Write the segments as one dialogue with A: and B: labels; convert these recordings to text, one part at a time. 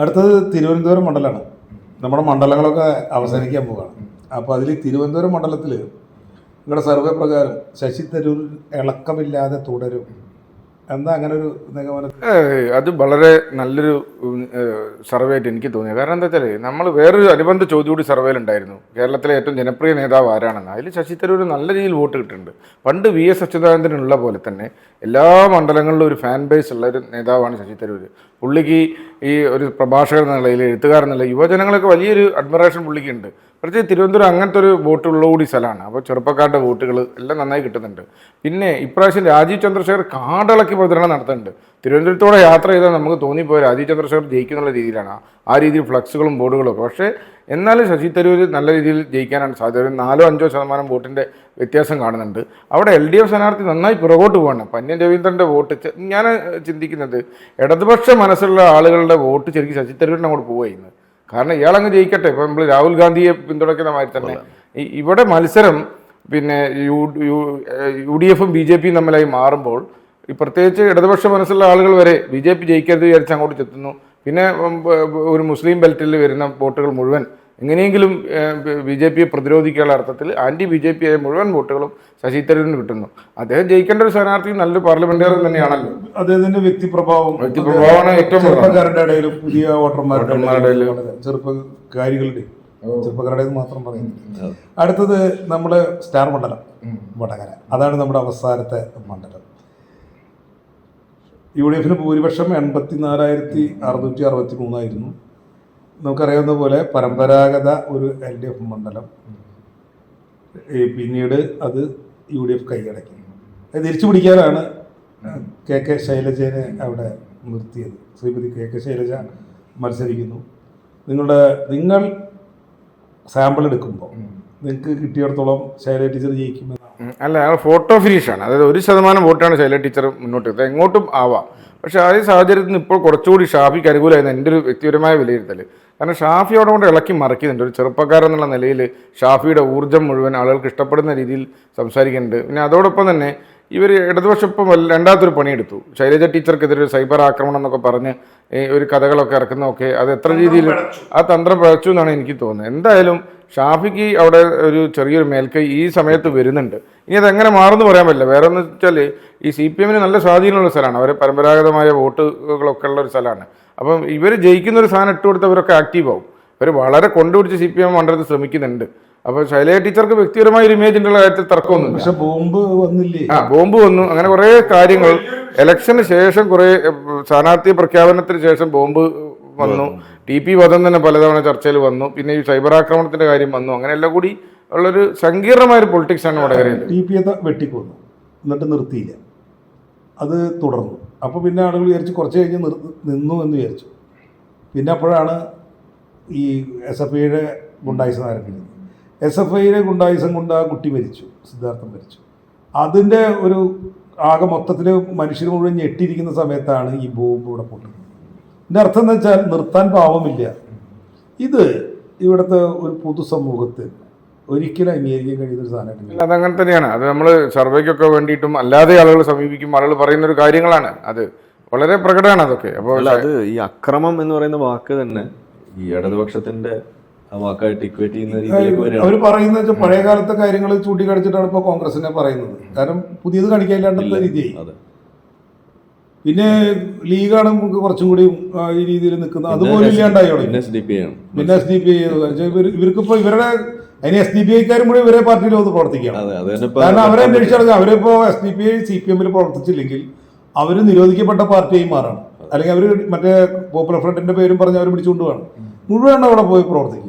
A: അടുത്തത് തിരുവനന്തപുരം മണ്ഡലമാണ്. നമ്മുടെ മണ്ഡലങ്ങളൊക്കെ അവസാനിക്കാൻ പോവുകയാണ്. അപ്പോൾ അതിൽ തിരുവനന്തപുരം മണ്ഡലത്തിൽ നിങ്ങളുടെ സർവേ പ്രകാരം ശശി തരൂർ ഇളക്കമില്ലാതെ തുടരും. എന്താ അങ്ങനെ ഒരു നിഗമനം?
B: അത് വളരെ നല്ലൊരു സർവേ ആയിട്ട് എനിക്ക് തോന്നിയത്. കാരണം എന്താ വെച്ചാൽ നമ്മൾ വേറൊരു അനുബന്ധ ചോദ്യം കൂടി സർവേയിലുണ്ടായിരുന്നു കേരളത്തിലെ ഏറ്റവും ജനപ്രിയ നേതാവ് ആരാണെന്ന്. അതിൽ ശശി തരൂർ നല്ല രീതിയിൽ വോട്ട് കിട്ടുന്നുണ്ട് പണ്ട് വി എസ് അച്യുതാനന്ദനുള്ള പോലെ തന്നെ എല്ലാ മണ്ഡലങ്ങളിലും ഒരു ഫാൻ ബേസ് ഉള്ള ഒരു നേതാവാണ് ശശി തരൂർ പുള്ളിക്ക് ഈ ഒരു പ്രഭാഷകൻ എന്ന നിലയിൽ എഴുത്തുകാരൻ എന്നുള്ള യുവജനങ്ങളൊക്കെ വലിയൊരു അഡ്മിറേഷൻ പുള്ളിക്ക് ഉണ്ട് പ്രത്യേകിച്ച് തിരുവനന്തപുരം അങ്ങനത്തെ ഒരു വോട്ടുള്ള കൂടി സ്ഥലമാണ്. അപ്പോൾ ചെറുപ്പക്കാരുടെ വോട്ടുകൾ എല്ലാം നന്നായി കിട്ടുന്നുണ്ട്. പിന്നെ ഇപ്രാവശ്യം രാജീവ് ചന്ദ്രശേഖർ കാടിളക്കി പ്രചരണം നടത്തുന്നുണ്ട്. തിരുവനന്തപുരത്തോടെ യാത്ര ചെയ്താൽ നമുക്ക് തോന്നിപ്പോയ രാജീവ് ചന്ദ്രശേഖർ ജയിക്കുന്നുള്ള രീതിയിലാണ് ആ രീതിയിൽ ഫ്ലക്സുകളും ബോർഡുകളും ഒക്കെ. പക്ഷേ എന്നാലും ശശി തരൂർ നല്ല രീതിയിൽ ജയിക്കാനാണ് സാധ്യത. ഒരു നാലോ അഞ്ചോ ശതമാനം വോട്ടിന്റെ വ്യത്യാസം കാണുന്നുണ്ട്. അവിടെ എൽ ഡി എഫ് സ്ഥാനാർത്ഥി നന്നായി പുറകോട്ട് പോകണം പന്യൻ രവീന്ദ്രന്റെ വോട്ട് ഞാൻ ചിന്തിക്കുന്നത് ഇടതുപക്ഷ മനസ്സുള്ള ആളുകളുടെ വോട്ട് ശരിക്കും ശശി തരൂരിന് അങ്ങോട്ട് പോവുകയാണ് കാരണം ഇയാളങ്ങ് ജയിക്കട്ടെ. ഇപ്പം നമ്മൾ രാഹുൽ ഗാന്ധിയെ പിന്തുണയ്ക്കുന്ന മാതിരി തന്നെ. ഇവിടെ മത്സരം പിന്നെ യു ഡി എഫും ബി ജെ പിയും തമ്മിലായി മാറുമ്പോൾ ഈ പ്രത്യേകിച്ച് ഇടതുപക്ഷ മനസ്സുള്ള ആളുകൾ വരെ ബി ജെ പി ജയിക്കരുത് വിചാരിച്ച് അങ്ങോട്ട് ചെത്തുന്നു. പിന്നെ ഒരു മുസ്ലിം ബെൽറ്റിൽ വരുന്ന വോട്ടുകൾ മുഴുവൻ എങ്ങനെയെങ്കിലും ബി ജെ പിയെ പ്രതിരോധിക്കാനുള്ള അർത്ഥത്തിൽ ആന്റി ബി ജെ പി ആയ മുഴുവൻ വോട്ടുകളും ശശി തരൂരിന് കിട്ടുന്നു. അദ്ദേഹം ജയിക്കേണ്ട ഒരു സ്ഥാനാർത്ഥി നല്ലൊരു പാർലമെന്റേറിയൻ തന്നെയാണല്ലോ.
A: അദ്ദേഹത്തിന്റെ വ്യക്തിപ്രഭാവം.
B: വ്യക്തിപ്രഭാവമാണ് ഏറ്റവും.
A: ചെറുപ്പക്കാരുടെ ഇടയിലും പുതിയ വോട്ടർമാരുടെ ചെറുപ്പക്കാരികളുടെ ചെറുപ്പക്കാരുടെ മാത്രം പറയുന്നു അടുത്തത് നമ്മുടെ സ്റ്റാർ മണ്ഡലം വടകര. അതാണ് നമ്മുടെ അവസാനത്തെ മണ്ഡലം. യു ഡി എഫിന് ഭൂരിപക്ഷം എൺപത്തിനാലായിരത്തി അറുന്നൂറ്റി അറുപത്തി മൂന്നായിരുന്നു നമുക്കറിയാവുന്ന പോലെ പരമ്പരാഗത ഒരു എൽ ഡി എഫ് മണ്ഡലം. പിന്നീട് അത് യു ഡി എഫ് കൈയടക്കി. അത് തിരിച്ചു പിടിക്കാനാണ് കെ കെ ശൈലജനെ അവിടെ നിർത്തിയത്. ശ്രീമതി കെ കെ ശൈലജ മത്സരിക്കുന്നു. നിങ്ങളുടെ നിങ്ങൾ സാമ്പിൾ എടുക്കുമ്പോൾ നിങ്ങൾക്ക് കിട്ടിയിടത്തോളം ശൈല ടീച്ചർ
B: ജയിക്കുമെന്ന് അല്ല അയാൾ ഫോട്ടോ ഫിനിഷാണ് അതായത് ഒരു ശതമാനം വോട്ടാണ് ശൈല ടീച്ചർ മുന്നോട്ട് വെച്ചത് എങ്ങോട്ടും ആവാം. പക്ഷേ ആ സാഹചര്യത്തിൽ നിന്ന് ഇപ്പോൾ കുറച്ചുകൂടി ഷാഫിക്ക് അനുകൂലമായിരുന്നു എന്റെ ഒരു വ്യക്തിപരമായ വിലയിരുത്തൽ കാരണം ഷാഫിയോടും കൂടെ കൊണ്ട് ഇളക്കി മറിക്കുന്നുണ്ട് ഒരു ചെറുപ്പക്കാരൻ എന്നുള്ള നിലയിൽ ഷാഫിയുടെ ഊർജം മുഴുവൻ ആളുകൾക്ക് ഇഷ്ടപ്പെടുന്ന രീതിയിൽ സംസാരിക്കുന്നുണ്ട്. പിന്നെ അതോടൊപ്പം തന്നെ ഇവർ ഇടതുപക്ഷം ഇപ്പം രണ്ടാമത്തൊരു പണിയെടുത്തു. ശൈലജ ടീച്ചർക്കെതിരെ ഒരു സൈബർ ആക്രമണം എന്നൊക്കെ പറഞ്ഞ് ഈ ഒരു കഥകളൊക്കെ ഇറക്കുന്നതൊക്കെ അത് എത്ര രീതിയിൽ ആ തന്ത്രം പിഴച്ചു എന്നാണ് എനിക്ക് തോന്നുന്നത്. എന്തായാലും ഷാഫിക്ക് അവിടെ ഒരു ചെറിയൊരു മേൽക്കൈ ഈ സമയത്ത് വരുന്നുണ്ട്. ഇനി അതെങ്ങനെ മാറുമെന്ന് പറയാൻ പറ്റില്ല. വേറെ എന്ന് വെച്ചാൽ ഈ സി പി എമ്മിന് നല്ല സ്വാധീനമുള്ള സ്ഥലമാണ്. അവരെ പരമ്പരാഗതമായ വോട്ടുകളൊക്കെ ഉള്ള ഒരു സ്ഥലമാണ്. അപ്പം ഇവർ ജയിക്കുന്ന ഒരു സാധനം ഇട്ട് കൊടുത്തവരൊക്കെ ആക്റ്റീവ് ആവും. ഇവർ വളരെ കൊണ്ടുപിടിച്ച് സി പി എം മണ്ഡലത്തിൽ ശ്രമിക്കുന്നുണ്ട്. അപ്പോൾ ശൈലജ ടീച്ചർക്ക് വ്യക്തിപരമായ ഒരു ഇമേജ് ഉള്ള കാര്യത്തിൽ തർക്കമൊന്നും
A: പക്ഷെ ബോംബ് വന്നില്ലേ?
B: ആ ബോംബ് വന്നു. അങ്ങനെ കുറേ കാര്യങ്ങൾ. ഇലക്ഷന് ശേഷം കുറേ സ്ഥാനാർത്ഥി പ്രഖ്യാപനത്തിന് ശേഷം ബോംബ് വന്നു. ടി പി വധം തന്നെ പലതവണ ചർച്ചയിൽ വന്നു. പിന്നെ ഈ സൈബർ ആക്രമണത്തിന്റെ കാര്യം വന്നു. അങ്ങനെ എല്ലാം കൂടി ഉള്ളൊരു സങ്കീർണമായ ഒരു പൊളിറ്റിക്സ് ആണ് വടകരയിൽ
A: ടി പി വെട്ടിക്കൊന്നു. എന്നിട്ട് നിർത്തിയില്ല. അത് തുടർന്നു. അപ്പോൾ പിന്നെ ആളുകൾ വിചാരിച്ചു കുറച്ച് കഴിഞ്ഞ് നിന്നു എന്ന് വിചാരിച്ചു. പിന്നെ അപ്പോഴാണ് ഈ എസ് എഫ് ഐയുടെ ഗുണ്ടായുസം ആരംഭിക്കുന്നത്. എസ് എഫ് ഐയുടെ ഗുണ്ടായുസം കൊണ്ട് ആ കുട്ടി മരിച്ചു സിദ്ധാർത്ഥം മരിച്ചു. അതിന്റെ ഒരു ആകെ മൊത്തത്തിൽ മനുഷ്യർ മുഴുവൻ ഞെട്ടിയിരിക്കുന്ന സമയത്താണ് ഈ ബോംബ് ഇവിടെ പൊട്ടുന്നത് ഇതിന്റെ അർത്ഥം എന്ന് വെച്ചാൽ നിർത്താൻ പാവമില്ല. ഇത് ഇവിടുത്തെ ഒരു പൊതുസമൂഹത്തിൽ ഒരിക്കലും അംഗീകരിക്കാൻ കഴിയുന്ന ഒരു സാധനമായിട്ടില്ല
B: അത് അതങ്ങനെ തന്നെയാണ്. അത് നമ്മൾ സർവേക്കൊക്കെ വേണ്ടിയിട്ടും അല്ലാതെ ആളുകൾ സമീപിക്കും ആളുകൾ പറയുന്ന ഒരു കാര്യങ്ങളാണ്. അത് വളരെ പ്രകടമാണ് അതൊക്കെ. അപ്പോൾ
C: അത് ഈ അക്രമം എന്ന് പറയുന്ന വാക്ക് തന്നെ ഈ ഇടതുപക്ഷത്തിന്റെ ആ വാക്കായിട്ട് ഇക്വേറ്റ് ചെയ്യുന്ന രീതിയിലേക്ക്
A: അവർ പറയുന്ന വെച്ചാൽ പഴയ കാലത്തെ കാര്യങ്ങൾ ചൂണ്ടിക്കാണിച്ചിട്ടാണ് ഇപ്പോൾ കോൺഗ്രസിനെ പറയുന്നത്. കാരണം പുതിയത് കാണിക്കാനില്ലാണ്ടുള്ള രീതിയായി.
C: അതെ.
A: പിന്നെ ലീഗാണ് നമുക്ക് കുറച്ചും കൂടി ഈ രീതിയിൽ നിൽക്കുന്നത്. അതുപോലെ ഇല്ലാണ്ടായി
C: പിന്നെ എസ് ഡി പി ആണ്
A: പിന്നെ എസ് ഡി പി ഐ ഇവർക്കിപ്പോ ഇവരുടെ അതിന് എസ് ഡി പി ഐക്കാരും കൂടി ഇവരെ പാർട്ടിയിൽ വന്ന് പ്രവർത്തിക്കണം. കാരണം അവരെ അന്വേഷിച്ചാൽ അവരിപ്പോ S D P I C P എമ്മിൽ പ്രവർത്തിച്ചില്ലെങ്കിൽ അവർ നിരോധിക്കപ്പെട്ട പാർട്ടിയായി മാറണം അല്ലെങ്കിൽ അവർ മറ്റേ പോപ്പുലർ ഫ്രണ്ടിന്റെ പേരും പറഞ്ഞ് അവർ പിടിച്ചുകൊണ്ട് വേണം. മുഴുവൻ അവിടെ പോയി പ്രവർത്തിക്കുക.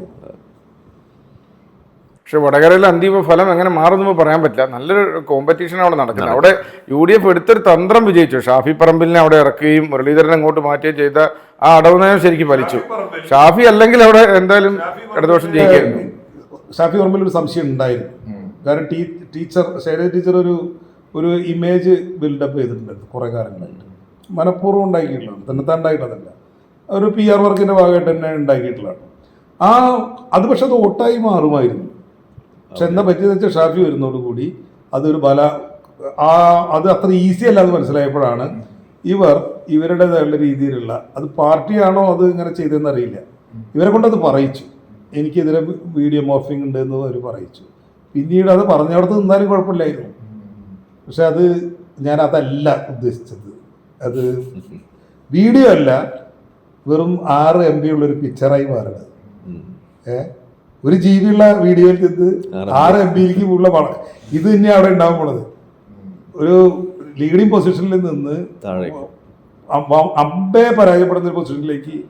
B: പക്ഷെ വടകരയിലെ അന്തിമ ഫലം എങ്ങനെ മാറുമെന്ന് പറയാൻ പറ്റില്ല. നല്ലൊരു കോമ്പറ്റീഷൻ അവിടെ നടക്കുന്നത് അവിടെ യു ഡി എഫ് എടുത്തൊരു തന്ത്രം വിജയിച്ചു. ഷാഫി പറമ്പിലിനെ അവിടെ ഇറക്കുകയും മുരളീധരൻ അങ്ങോട്ട് മാറ്റുകയും ചെയ്ത ആ അടവ് നയം ശരിക്കും ഫലിച്ചു. ഷാഫി അല്ലെങ്കിൽ അവിടെ എന്തായാലും ഇടതുപക്ഷം ജയിക്കായിരുന്നു
A: ഷാഫി ഓർമ്മയിൽ ഒരു സംശയം ഉണ്ടായിരുന്നു. കാരണം ടീ ടീച്ചർ ശൈലജ ടീച്ചർ ഒരു ഒരു ഇമേജ് ബിൽഡപ്പ് ചെയ്തിട്ടുണ്ട് കുറേ കാലങ്ങളായിട്ട്. മനഃപൂർവം ഉണ്ടാക്കിയിട്ടുള്ളതാണ്. തന്നെത്താൻ ഉണ്ടായിട്ടതല്ല ഒരു പി ആർ വർക്കിന്റെ ഭാഗമായിട്ട് തന്നെ ഉണ്ടാക്കിയിട്ടുള്ളതാണ്. ആ അത് പക്ഷെ അത് ഓട്ടായി മാറുമായിരുന്നു. പക്ഷെ എന്താ പറ്റിയെന്ന് വെച്ചാൽ ഷാഫി വരുന്നതോടുകൂടി അതൊരു ബല ആ അത് അത്ര ഈസി അല്ല എന്ന് മനസ്സിലായപ്പോഴാണ് ഇവർ ഇവരുടേതായുള്ള രീതിയിലുള്ള അത് പാർട്ടിയാണോ അത് ഇങ്ങനെ ചെയ്തതെന്ന് അറിയില്ല. ഇവരെ കൊണ്ടത് പറയിച്ചു. എനിക്കെതിരെ വീഡിയോ മോർഫിംഗ് ഉണ്ട് എന്ന് അവർ പറയിച്ചു. പിന്നീട് അത് പറഞ്ഞിടത്ത് നിന്നാലും കുഴപ്പമില്ലായിരുന്നു. പക്ഷെ അത് ഞാൻ അതല്ല ഉദ്ദേശിച്ചത്. അത് വീഡിയോ അല്ല വെറും ആറ് എം ബി ഉള്ളൊരു പിക്ചറായി മാറണത്.
C: ഉം.
A: ഏ? ഒരു ജി ബി ഉള്ള വീഡിയോയിൽ നിന്ന് ആറ് എം ബിയിലേക്ക് ഉള്ള പണം ഇത് തന്നെ അവിടെ ഉണ്ടാവാൻ പോണത്. ഒരു ലീഡിങ് പൊസിഷനിൽ നിന്ന്
C: അമ്പയെ
A: അമ്പ- അമ്പേ പരാജയപ്പെടുന്ന ഒരു പൊസിഷനിലേക്ക്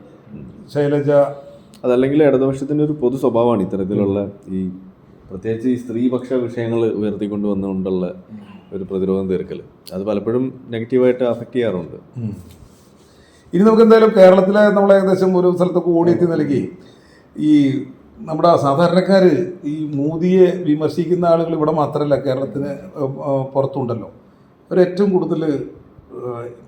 A: ശൈലജ
C: അതല്ലെങ്കിൽ ഇടതുപക്ഷത്തിന്റെ ഒരു പൊതു സ്വഭാവമാണ് ഇത്തരത്തിലുള്ള ഈ പ്രത്യേകിച്ച് ഈ സ്ത്രീപക്ഷ വിഷയങ്ങൾ ഉയർത്തിക്കൊണ്ട് വന്നുകൊണ്ടുള്ള ഒരു പ്രതിരോധം തീർക്കൽ അത് പലപ്പോഴും നെഗറ്റീവായിട്ട് അഫക്റ്റ് ചെയ്യാറുണ്ട്.
A: ഇനി നമുക്ക് എന്തായാലും കേരളത്തിലെ നമ്മൾ ഏകദേശം ഒരു സ്ഥലത്തൊക്കെ ഓടിയെത്തി നൽകി ഈ നമ്മുടെ സാധാരണക്കാർ ഈ മോദിയെ വിമർശിക്കുന്ന ആളുകൾ ഇവിടെ മാത്രമല്ല കേരളത്തിന് പുറത്തുണ്ടല്ലോ. അവർ ഏറ്റവും കൂടുതൽ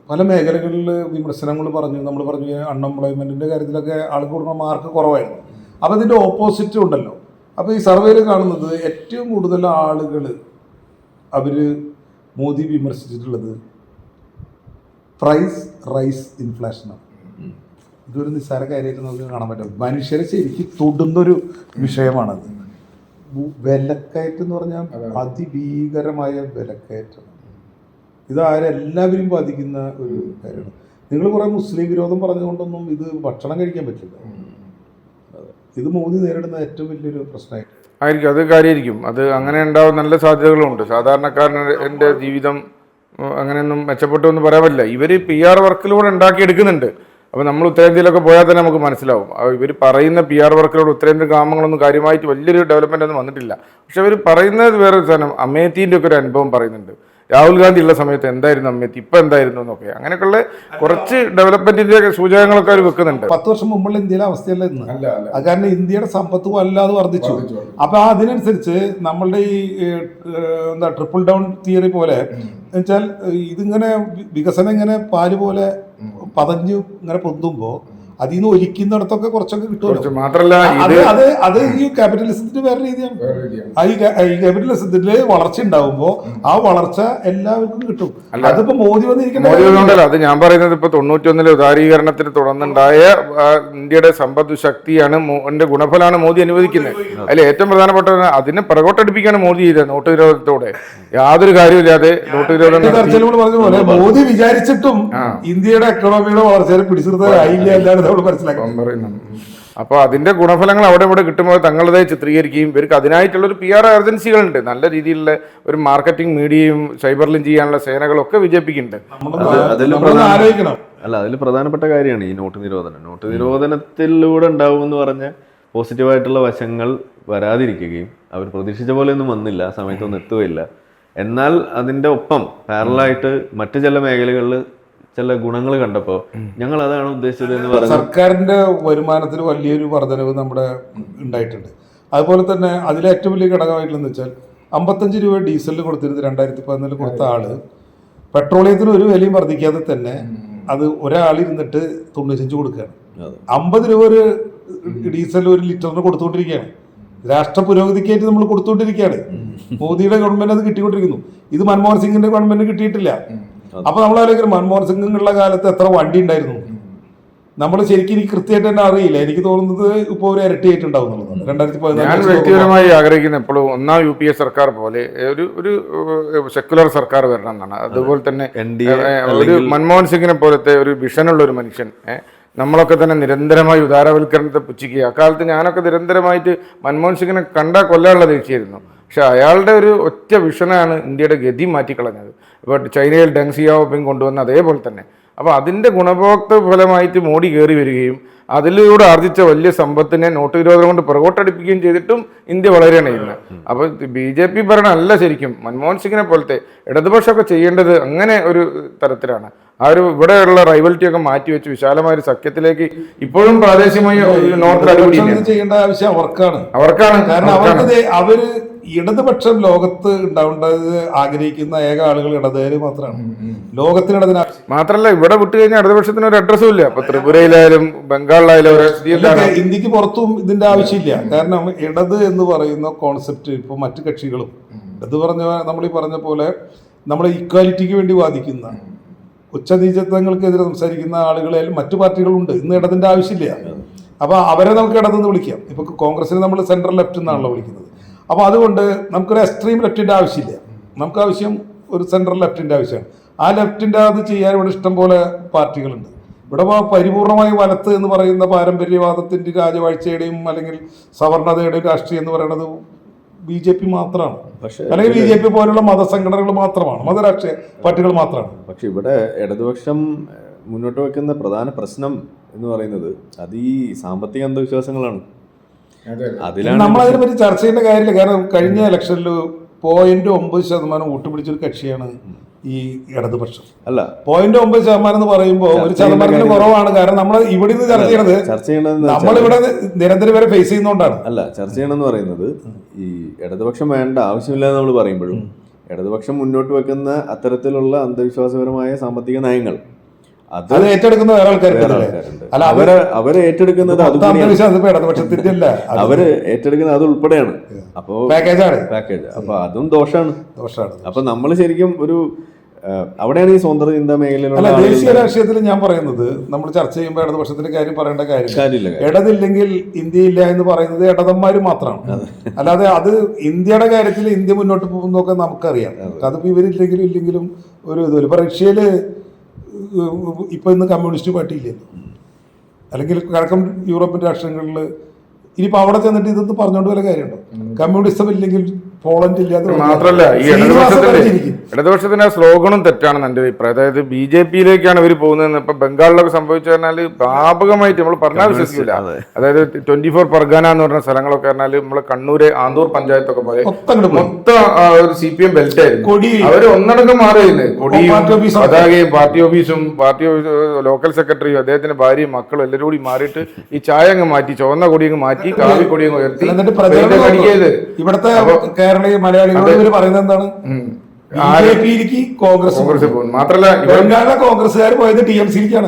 A: പല മേഖലകളിൽ വിമർശനങ്ങൾ പറഞ്ഞു നമ്മൾ പറഞ്ഞു അൺഎംപ്ലോയ്മെന്റിന്റെ കാര്യത്തിലൊക്കെ ആൾ കൊടുക്കുന്ന മാർക്ക് കുറവായിരുന്നു. അപ്പോൾ ഇതിന്റെ ഓപ്പോസിറ്റ് ഉണ്ടല്ലോ. അപ്പോൾ ഈ സർവേയിൽ കാണുന്നത് ഏറ്റവും കൂടുതൽ ആളുകൾ അവർ മോദി വിമർശിച്ചിട്ടുള്ളത് പ്രൈസ് റൈസ് ഇൻഫ്ലേഷനാണ് ഇതൊരു നിസ്സാര കാര്യമായിട്ട് നമുക്ക് കാണാൻ പറ്റും. മനുഷ്യരെ ശരിക്കും തൊടുന്നൊരു വിഷയമാണത്. വിലക്കയറ്റം എന്ന് പറഞ്ഞാൽ അതിഭീകരമായ വിലക്കയറ്റം. ഇത് ആരെല്ലാവരും ബാധിക്കുന്ന ഒരു കാര്യമാണ്. നിങ്ങൾ കുറേ മുസ്ലിം വിരോധം പറഞ്ഞുകൊണ്ടൊന്നും ഇത് ഭക്ഷണം കഴിക്കാൻ പറ്റില്ല. ഇത് മോദി നേരിടുന്ന ഏറ്റവും വലിയൊരു പ്രശ്നമായിട്ട്.
B: ആയിരിക്കും. അത് കാര്യമായിരിക്കും. അത് അങ്ങനെ ഉണ്ടാവും നല്ല സാധ്യതകളുണ്ട്. സാധാരണക്കാരന്റെ ജീവിതം അങ്ങനെയൊന്നും മെച്ചപ്പെട്ടു എന്ന് പറയാൻ പറ്റില്ല. ഇവർ പി ആർ വർക്കിലൂടെ ഉണ്ടാക്കിയെടുക്കുന്നുണ്ട്. അപ്പോൾ നമ്മൾ ഉത്തരേന്ത്യയിലൊക്കെ പോയാൽ തന്നെ നമുക്ക് മനസ്സിലാവും. ഇവർ പറയുന്ന പി ആർ വർക്കിലൂടെ ഉത്തരേന്ത്യൻ ഗ്രാമങ്ങളൊന്നും കാര്യമായിട്ട് വലിയൊരു ഡെവലപ്മെന്റ് ഒന്നും വന്നിട്ടില്ല. പക്ഷെ അവർ പറയുന്നത് വേറെ ഒരു സാധനം അമേത്തിന്റെ ഒക്കെ ഒരു അനുഭവം പറയുന്നുണ്ട്. രാഹുൽ ഗാന്ധി ഉള്ള സമയത്ത് എന്തായിരുന്നു അമേത്തി ഇപ്പം എന്തായിരുന്നു എന്നൊക്കെ. അങ്ങനെയൊക്കെയുള്ള കുറച്ച് ഡെവലപ്മെന്റിന്റെ സൂചകങ്ങളൊക്കെ അവർ വെക്കുന്നുണ്ട്.
A: പത്ത് വർഷം മുമ്പുള്ള ഇന്ത്യയിലെ അവസ്ഥയല്ല ഇന്ന്. അത് കാരണം ഇന്ത്യയുടെ സമ്പത്ത് വല്ലാതെ വർദ്ധിച്ചു. അപ്പൊ അതിനനുസരിച്ച് നമ്മളുടെ ഈ എന്താ ട്രിപ്പിൾ ഡൗൺ തിയറി പോലെ വെച്ചാൽ ഇതിങ്ങനെ വികസനം ഇങ്ങനെ പാൽ പോലെ പതഞ്ഞു ഇങ്ങനെ പൊന്തുമ്പോ അതിൽ നിന്ന് ഒലിക്കുന്നിടത്തൊക്കെ കുറച്ചൊക്കെ
B: കുറച്ച്
A: കിട്ടുമല്ലോ
B: മാത്രമല്ല
A: അത് അത് അത് ഈ ക്യാപിറ്റലിസത്തിന്റെ വേറെ രീതിയാണ്. ആ ഈ ക്യാപിറ്റലിസത്തിൽ വളർച്ച ഉണ്ടാവുമ്പോ ആ വളർച്ച എല്ലാവർക്കും കിട്ടും. അതിപ്പോ മോദി വന്നിരിക്കുന്ന
B: അത് ഞാൻ പറയുന്നത് ഇപ്പൊ തൊണ്ണൂറ്റൊന്നിലെ ഉദാരീകരണത്തിന് തുടർന്നുണ്ടായ ഇന്ത്യയുടെ സമ്പദ് ശക്തിയാണ് എന്റെ ഗുണഫലമാണ് മോദി അനുവദിക്കുന്നത്. അതിൽ ഏറ്റവും പ്രധാനപ്പെട്ട അതിനെ പ്രകോട്ടടിപ്പിക്കാണ് മോദി ചെയ്തത് നോട്ട് വിരോധത്തോടെ യാതൊരു കാര്യമില്ലാതെ നോട്ട്
A: വിരോധം പറഞ്ഞ പോലെ മോദി വിചാരിച്ചിട്ടും ഇന്ത്യയുടെ എക്കണോമിയുടെ വളർച്ചയെ പിടിച്ചിരുത്താനായില്ല എന്നാണ് നമ്മൾ മനസ്സിലാക്കുന്നത്
B: അപ്പോൾ അതിന്റെ ഗുണഫലങ്ങൾ അവിടെ ഇവിടെ കിട്ടുമ്പോൾ തങ്ങളുടെ ചിത്രീകരിക്കുകയും ഇവർക്ക് അതിനായിട്ടുള്ള ഒരു പി ആർ ഏജൻസികളുണ്ട് നല്ല രീതിയിലുള്ള ഒരു മാർക്കറ്റിംഗ് മീഡിയയും സൈബർ ലിങ്ക് ചെയ്യാനുള്ള സേനകളൊക്കെ വിജയിപ്പിക്കുന്നുണ്ട്.
C: അല്ല അതിൽ പ്രധാനപ്പെട്ട കാര്യമാണ് ഈ നോട്ട് നിരോധനം. നോട്ട് നിരോധനത്തിലൂടെ ഉണ്ടാവും എന്ന് പറഞ്ഞ പോസിറ്റീവായിട്ടുള്ള വശങ്ങൾ വരാതിരിക്കുകയും അവർ പ്രതീക്ഷിച്ച പോലെ ഒന്നും വന്നില്ല ആ സമയത്തൊന്നും എത്തുകയില്ല. എന്നാൽ അതിന്റെ ഒപ്പം പാരലായിട്ട് മറ്റു ചില മേഖലകളിൽ ചില ഗുണങ്ങൾ കണ്ടപ്പോൾ ഞങ്ങൾ അതാണ് ഉദ്ദേശിച്ചത് എന്ന് പറഞ്ഞു
A: സർക്കാരിന്റെ വരുമാനത്തിൽ വലിയൊരു വർധനവ് നമ്മുടെ ഉണ്ടായിട്ടുണ്ട്. അതുപോലെ തന്നെ അതിലെ ഏറ്റവും വലിയ ഘടകമായിട്ടുള്ളതെന്ന് വെച്ചാൽ അമ്പത്തഞ്ച് രൂപ ഡീസലിന് കൊടുത്തിരുന്നത് രണ്ടായിരത്തി പതിനാലിൽ കൊടുത്ത ആൾ. പെട്രോളിയത്തിന് ഒരു വിലയും വർദ്ധിക്കാതെ തന്നെ അത് ഒരാളിരുന്നിട്ട് തൊണ്ണൂറ്റഞ്ച് കൊടുക്കുകയാണ്. അമ്പത് രൂപ ഒരു ഡീസൽ ഒരു ലിറ്ററിന് കൊടുത്തുകൊണ്ടിരിക്കുകയാണ്. രാഷ്ട്ര പുരോഗതിക്കായിട്ട് നമ്മൾ കൊടുത്തുകൊണ്ടിരിക്കുകയാണ്. മോദിയുടെ ഗവൺമെന്റ് അത് കിട്ടിക്കൊണ്ടിരിക്കുന്നു. ഇത് മൻമോഹൻ സിംഗിന്റെ ഗവൺമെന്റ് കിട്ടിയിട്ടില്ല. അപ്പൊ നമ്മൾ ആലോചിക്കും മൻമോഹൻ സിംഗുള്ള കാലത്ത് എത്ര വണ്ടി ഉണ്ടായിരുന്നു. നമ്മൾ ശരിക്കും എനിക്ക് കൃത്യമായിട്ട് തന്നെ അറിയില്ല. എനിക്ക് തോന്നുന്നത് ഇപ്പോൾ ഒരു ഇരട്ടിയായിട്ടുണ്ടാവും എന്നുള്ളതാണ് രണ്ടായിരത്തി
B: ഞാൻ വ്യക്തിപരമായി ആഗ്രഹിക്കുന്ന എപ്പോഴും ഒന്നാം യു പി എ സർക്കാർ പോലെ ഒരു ഒരു സെക്കുലർ സർക്കാർ വരണം എന്നാണ്. അതുപോലെ തന്നെ
C: എൻ ഡി എ
B: ഏ, ഒരു മൻമോഹൻ സിംഗിനെ പോലത്തെ ഒരു വിഷനുള്ള ഒരു മനുഷ്യൻ നമ്മളൊക്കെ തന്നെ നിരന്തരമായി ഉദാരവൽക്കരണത്തെ പുച്ഛിക്കുക. അക്കാലത്ത് ഞാനൊക്കെ നിരന്തരമായിട്ട് മൻമോഹൻ സിംഗിനെ കണ്ടാൽ കൊല്ലാനുള്ള ദേഷ്യായിരുന്നു പക്ഷെ അയാളുടെ ഒരു ഒറ്റ വിഷനാണ് ഇന്ത്യയുടെ ഗതി മാറ്റിക്കളഞ്ഞത്. ഇപ്പോൾ ചൈനയിൽ ഡെങ് കൊണ്ടുവന്ന അതേപോലെ തന്നെ. അപ്പോൾ അതിന്റെ ഗുണഭോക്തൃ ഫലമായിട്ട് മോഡി കയറി വരികയും അതിലൂടെ ആർജിച്ച വലിയ സമ്പത്തിനെ നോട്ട് വിരോധം കൊണ്ട് പുറകോട്ടടിപ്പിക്കുകയും ചെയ്തിട്ടും ഇന്ത്യ വളരെയാണ് ചെയ്യുന്നത് അപ്പോൾ ബി ജെ പി ഭരണമല്ല ശരിക്കും. മൻമോഹൻ സിംഗിനെ പോലത്തെ ഇടതുപക്ഷമൊക്കെ ചെയ്യേണ്ടത് അങ്ങനെ ഒരു തരത്തിലാണ്. ആ ഒരു ഇവിടെയുള്ള റൈവൽറ്റിയൊക്കെ മാറ്റിവെച്ച് വിശാലമായ ഒരു സഖ്യത്തിലേക്ക് ഇപ്പോഴും പ്രാദേശികമായി നോർത്തിൽ
A: അടിപൊളി ചെയ്യേണ്ട ആവശ്യം അവർക്കാണ്.
B: അവർക്കാണ്.
A: കാരണം അവർ ഇടതുപക്ഷം ലോകത്ത് ഉണ്ടാവേണ്ടത് ആഗ്രഹിക്കുന്ന ഏക ആളുകൾ ഇടതുകാര് മാത്രമാണ്. ലോകത്തിനിടതിന് ഇടതിന്
B: മാത്രല്ല ഇവിടെ വിട്ടു കഴിഞ്ഞാൽ ഇടതുപക്ഷത്തിന് ഒരു അഡ്രസ്സും ഇല്ല. ഇപ്പൊ ത്രിപുരയിലായാലും ബംഗാളിലായാലും
A: ഇന്ത്യയ്ക്ക് പുറത്തും ഇതിന്റെ ആവശ്യമില്ല. കാരണം ഇടത് എന്ന് പറയുന്ന കോൺസെപ്റ്റ് ഇപ്പോൾ മറ്റു കക്ഷികളും ഇടത് പറഞ്ഞ നമ്മൾ ഈ പറഞ്ഞ പോലെ നമ്മൾ ഇക്വാലിറ്റിക്ക് വേണ്ടി വാദിക്കുന്ന ഉച്ചനീചത്വങ്ങൾക്കെതിരെ സംസാരിക്കുന്ന ആളുകളായാലും മറ്റു പാർട്ടികളുണ്ട്. ഇന്ന് ഇടതിന്റെ ആവശ്യമില്ല. അപ്പോൾ അവരെ നമുക്ക് ഇടതെന്ന് വിളിക്കാം. ഇപ്പോൾ കോൺഗ്രസിനെ നമ്മൾ സെൻട്രൽ ലെഫ്റ്റ് എന്നാണല്ലോ വിളിക്കുന്നത്. അപ്പോൾ അതുകൊണ്ട് നമുക്കൊരു എക്സ്ട്രീം ലെഫ്റ്റിന്റെ ആവശ്യമില്ല. നമുക്ക് ആവശ്യം ഒരു സെൻട്രൽ ലെഫ്റ്റിന്റെ ആവശ്യമാണ്. ആ ലെഫ്റ്റിന്റെ അത് ചെയ്യാൻ ഇവിടെ ഇഷ്ടംപോലെ പാർട്ടികളുണ്ട്. ഇവിടെ പരിപൂർണമായി വലത്ത് എന്ന് പറയുന്ന പാരമ്പര്യവാദത്തിന്റെ രാജവാഴ്ചയുടെയും അല്ലെങ്കിൽ സവർണതയുടെയും രാഷ്ട്രീയം എന്ന് പറയുന്നത് ബി ജെ പി മാത്രമാണ്.
D: പക്ഷേ
A: അല്ലെങ്കിൽ ബി ജെ പി പോലുള്ള മതസംഘടനകൾ മാത്രമാണ്. മതരാഷ്ട്രീയ പാർട്ടികൾ മാത്രമാണ്.
D: പക്ഷേ ഇവിടെ ഇടതുപക്ഷം മുന്നോട്ട് വയ്ക്കുന്ന പ്രധാന പ്രശ്നം എന്ന് പറയുന്നത് അത് ഈ സാമ്പത്തിക അന്ധവിശ്വാസങ്ങളാണ്. അതിലാണ്
A: നമ്മൾ അതിനെ പറ്റി ചർച്ച ചെയ്യുന്ന കാര്യമില്ല. കാരണം കഴിഞ്ഞ ഇലക്ഷനിൽ പോയിന്റ് ഒമ്പത് ശതമാനം വോട്ട് പിടിച്ചൊരു കക്ഷിയാണ് ഈ ഇടതുപക്ഷം.
D: അല്ല.
A: പോയിന്റ് ഒമ്പത് ശതമാനം എന്ന് പറയുമ്പോൾ ഒരു ശതമാനത്തിന് കുറവാണ്. കാരണം നമ്മൾ ഇവിടെ നിന്ന് ചർച്ച ചെയ്യണത്
D: ചർച്ച ചെയ്യണത്
A: നമ്മളിവിടെ നിരന്തരം വരെ ഫേസ് ചെയ്യുന്നതുകൊണ്ടാണ്
D: അല്ല ചർച്ച ചെയ്യണമെന്ന് പറയുന്നത് ഈ ഇടതുപക്ഷം വേണ്ട ആവശ്യമില്ല എന്ന് നമ്മൾ പറയുമ്പോഴും ഇടതുപക്ഷം മുന്നോട്ട് വെക്കുന്ന അത്തരത്തിലുള്ള അന്ധവിശ്വാസപരമായ സാമ്പത്തിക നയങ്ങൾ അത്
A: ഏറ്റെടുക്കുന്നത് ഏറ്റെടുക്കുന്ന വേറെ
D: ആൾക്കാരുണ്ട്
A: അല്ല? അവർ
D: അവരെ ഏറ്റെടുക്കുന്നത്
A: ഇടതുപക്ഷത്തിന്റെ
D: അവർ ഏറ്റെടുക്കുന്നത് അത് ഉൾപ്പെടെയാണ്. അപ്പോ
A: പാക്കേജാണ്
D: പാക്കേജ് അപ്പൊ അതും ദോഷമാണ്
A: ദോഷമാണ്
D: അപ്പൊ നമ്മൾ ശരിക്കും ഒരു അവിടെയാണ് ഈ സ്വതന്ത്ര ചിന്താ മേഖലയിലുള്ള
A: ദേശീയ രാഷ്ട്രീയത്തിൽ ഞാൻ പറയുന്നത് നമ്മൾ ചർച്ച ചെയ്യുമ്പോൾ ഇടതുപക്ഷത്തിന്റെ കാര്യം പറയേണ്ട കാര്യം ഇടതില്ലെങ്കിൽ ഇന്ത്യ ഇല്ല എന്ന് പറയുന്നത് ഇടതന്മാർ മാത്രമാണ്. അല്ലാതെ അത് ഇന്ത്യയുടെ കാര്യത്തിൽ ഇന്ത്യ മുന്നോട്ട് പോകുന്നതൊക്കെ നമുക്കറിയാം. അതിപ്പോ ഇവരില്ലെങ്കിലും ഇല്ലെങ്കിലും ഒരു ഇതുമില്ല ഇപ്പൊ റഷ്യയിൽ ഇപ്പൊ ഇന്ന് കമ്മ്യൂണിസ്റ്റ് പാർട്ടി ഇല്ലല്ലോ അല്ലെങ്കിൽ കിഴക്കൻ യൂറോപ്യൻ രാഷ്ട്രങ്ങളിൽ ഇനിയിപ്പോ അവിടെ ചെന്നിട്ട് ഇതൊന്നും പറഞ്ഞുകൊണ്ട് വല്ല കാര്യമുണ്ടോ? കമ്മ്യൂണിസം ഇല്ലെങ്കിൽ പോളണ്ട് ഇല്ലാത്ത
B: മാത്രല്ല ഈ ഇടതുപക്ഷത്തിന്റെ സ്ലോഗണും തെറ്റാണെന്ന് എന്റെ അഭിപ്രായം. അതായത് ബി ജെ പിയിലേക്കാണ് ഇവർ പോകുന്നതെന്ന് ഇപ്പൊ ബംഗാളിലൊക്കെ സംഭവിച്ചു പറഞ്ഞാൽ വ്യാപകമായിട്ട് നമ്മൾ പറഞ്ഞാൽ വിശ്വസിക്കില്ല അതായത് ട്വന്റി ഫോർ പർഗാന എന്ന് പറഞ്ഞ സ്ഥലങ്ങളൊക്കെ പറഞ്ഞാൽ നമ്മളെ കണ്ണൂര് ആന്തൂർ പഞ്ചായത്തൊക്കെ പോലെ
A: മൊത്തം
B: ഒരു സി പി എം ബെൽറ്റ് ആയിരുന്നു
A: കൊടി
B: അവർ ഒന്നടങ്കം മാറിയില്ലേ? കൊടിയും
A: പാർട്ടി ഓഫീസും
B: പതാകയും പാർട്ടി ഓഫീസും പാർട്ടി ഓഫീസ് ലോക്കൽ സെക്രട്ടറിയും അദ്ദേഹത്തിന്റെ ഭാര്യയും മക്കളും എല്ലാവരും കൂടി മാറിയിട്ട് ഈ ചായ അങ്ങ് മാറ്റി ചുവന്ന കൊടി അങ്ങ് മാറ്റി. കാവി കൊടി ഉയർത്തി.
A: എന്നിട്ട് പ്രചരണം ഇവിടുത്തെ കേരളീയ മലയാളികളോട് ഇവർ പറയുന്നത് എന്താണ്? കോൺഗ്രസ്
B: കോൺഗ്രസ് മാത്രല്ല
A: ബംഗാളിലെ കോൺഗ്രസ്സുകാർ പോയത് ടി എം സിയിലേക്കാണ്.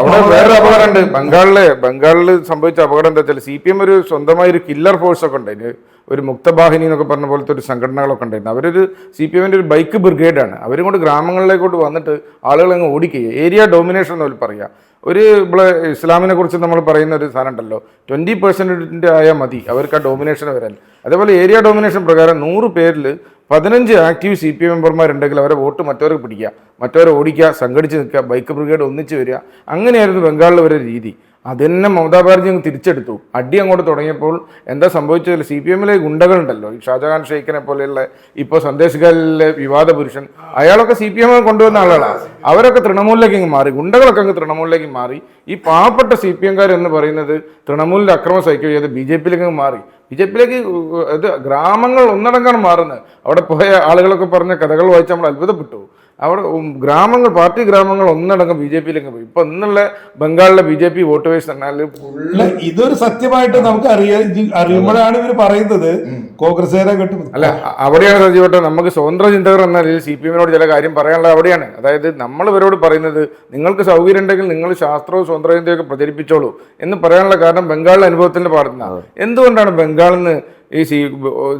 B: അവിടെ വേറൊരു അപകടമുണ്ട്. ബംഗാളിൽ ബംഗാളിൽ സംഭവിച്ച അപകടം എന്താ വെച്ചാൽ സി പി എം ഒരു സ്വന്തമായ ഒരു കില്ലർ ഫോഴ്സ് ഒക്കെ ഉണ്ടായിരുന്നു. ഒരു മുക്തബാഹിനി എന്നൊക്കെ പറഞ്ഞ പോലത്തെ ഒരു സംഘടനകളൊക്കെ ഉണ്ടായിരുന്നു. അവരൊരു സി പി എമ്മിന്റെ ഒരു ബൈക്ക് ബ്രിഗേഡാണ് അവരും കൊണ്ട് ഗ്രാമങ്ങളിലേക്കോട്ട് വന്നിട്ട് ആളുകളെ അങ്ങ് ഓടിക്കുക ഏരിയ ഡോമിനേഷൻ എന്ന് പറയാ. ഒരു ഇവിടെ ഇസ്ലാമിനെ കുറിച്ച് നമ്മൾ പറയുന്ന ഒരു സാധനം ഉണ്ടല്ലോ. ട്വന്റി പെർസെന്റിന്റെ ആയാൽ മതി. അവർക്ക് ആ ഡോമിനേഷൻ വരാൻ. അതേപോലെ ഏരിയ ഡോമിനേഷൻ പ്രകാരം നൂറ് പേരിൽ പതിനഞ്ച് ആക്റ്റീവ് സി പി മെമ്പർമാരുണ്ടെങ്കിൽ അവരെ വോട്ട് മറ്റവർക്ക് പിടിക്കുക. മറ്റവരെ ഓടിക്കുക സംഘടിച്ച് നിൽക്കുക ബൈക്ക് ബ്രിഗേഡ് ഒന്നിച്ച് വരിക. അങ്ങനെയായിരുന്നു ബംഗാളിൽ വരെ രീതി. അതന്നെ മമതാ ബാനർജി അങ്ങ് തിരിച്ചെടുത്തു. അടി അങ്ങോട്ട് തുടങ്ങിയപ്പോൾ എന്താ സംഭവിച്ചതിൽ സി പി എമ്മിലെ ഗുണ്ടകളുണ്ടല്ലോ ഈ ഷാജഹാൻ ഷെയ്ഖിനെ പോലെയുള്ള ഇപ്പോൾ സന്ദേശ് ഗാലിലെ വിവാദ പുരുഷൻ. അയാളൊക്കെ സി പി എം കൊണ്ടുവന്ന ആളുകളാണ് അവരൊക്കെ തൃണമൂലിലേക്ക് അങ്ങ് മാറി. ഗുണ്ടകളൊക്കെ അങ്ങ് തൃണമൂലിലേക്ക് മാറി. ഈ പാവപ്പെട്ട സി പി എംകാർ എന്ന് പറയുന്നത് തൃണമൂലിന്റെ അക്രമം സഹിക്കുക ചെയ്ത് ബി ജെ പിയിലേക്ക് അങ്ങ് മാറി. ബി ജെ പിയിലേക്ക് ഇത് ഗ്രാമങ്ങൾ ഒന്നടങ്കാണ് മാറുന്നത്. അവിടെ പോയ ആളുകളൊക്കെ പറഞ്ഞ കഥകൾ വായിച്ച് നമ്മൾ അത്ഭുതപ്പെട്ടു. അവിടെ ഗ്രാമങ്ങൾ പാർട്ടി ഗ്രാമങ്ങൾ ഒന്നടങ്കം ബി ജെ പിയിലേക്ക് പോയി. ഇപ്പൊ ഇന്നുള്ള ബംഗാളിലെ ബി ജെ പി വോട്ട് വേസ് പറഞ്ഞാൽ
A: അല്ല ഇതൊരു സത്യമായിട്ട് നമുക്ക് അറിയാ അറിയുമ്പോഴാണ് ഇവർ പറയുന്നത്. കോൺഗ്രസ്സുകാരെ കിട്ടും
B: അല്ല അവിടെയാണ് സജീവട്ടെ നമുക്ക് സ്വതന്ത്ര ചിന്തകർ എന്നാൽ സി പി എമ്മിനോട് ചില കാര്യം പറയാനുള്ളത് അവിടെയാണ്. അതായത് നമ്മൾ ഇവരോട് പറയുന്നത് നിങ്ങൾക്ക് സൗകര്യം ഉണ്ടെങ്കിൽ നിങ്ങൾ ശാസ്ത്രവും സ്വതന്ത്ര ചിന്തയൊക്കെ പ്രചരിപ്പിച്ചോളൂ എന്ന് പറയാനുള്ള കാരണം ബംഗാളിലെ അനുഭവത്തിന്റെ പാടുന്ന. എന്തുകൊണ്ടാണ് ബംഗാളിൽ നിന്ന് ഈ സി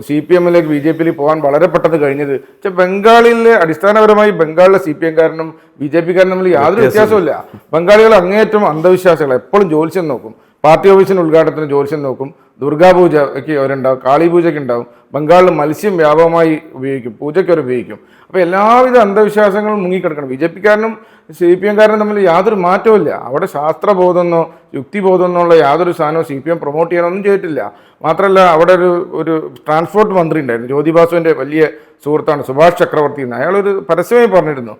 B: സി പി എമ്മിലേക്ക് ബി ജെ പിയിൽ പോകാൻ വളരെ പെട്ടെന്ന് കഴിഞ്ഞത്. പക്ഷെ ബംഗാളിലെ അടിസ്ഥാനപരമായി ബംഗാളിലെ സി പി എംകാരനും ബി ജെ പിക്കാരനും തമ്മിൽ യാതൊരു വ്യത്യാസമില്ല. ബംഗാളികൾ അങ്ങേയറ്റം അന്ധവിശ്വാസികൾ എപ്പോഴും ജ്യോത്സ്യം നോക്കും. പാർട്ടി ഓഫീസിന് ഉദ്ഘാടനത്തിന് ജ്യോത്സ്യം നോക്കും. ദുർഗാപൂജയ്ക്ക് അവരുണ്ടാവും കാളി പൂജയ്ക്ക് ഉണ്ടാവും. ബംഗാളിൽ മത്സ്യം വ്യാപകമായി ഉപയോഗിക്കും. പൂജയ്ക്ക് അവർ ഉപയോഗിക്കും. അപ്പോൾ എല്ലാവിധ അന്ധവിശ്വാസങ്ങളും മുങ്ങിക്കിടക്കണം. ബി ജെ പിക്കാരനും സി പി എംകാരനും തമ്മിൽ യാതൊരു മാറ്റവും അവിടെ ശാസ്ത്രബോധമെന്നോ യുക്തിബോധമെന്നോ ഉള്ള യാതൊരു സാധനവും സി പി എം പ്രൊമോട്ട് ചെയ്യാനൊന്നും ചെയ്തിട്ടില്ല. മാത്രമല്ല അവിടെ ഒരു ഒരു ട്രാൻസ്പോർട്ട് മന്ത്രി ഉണ്ടായിരുന്നു. ജ്യോതിബാസുവിന്റെ വലിയ സുഹൃത്താണ് സുഭാഷ് ചക്രവർത്തി എന്ന്. അയാളൊരു പരസ്യമായി പറഞ്ഞിരുന്നു.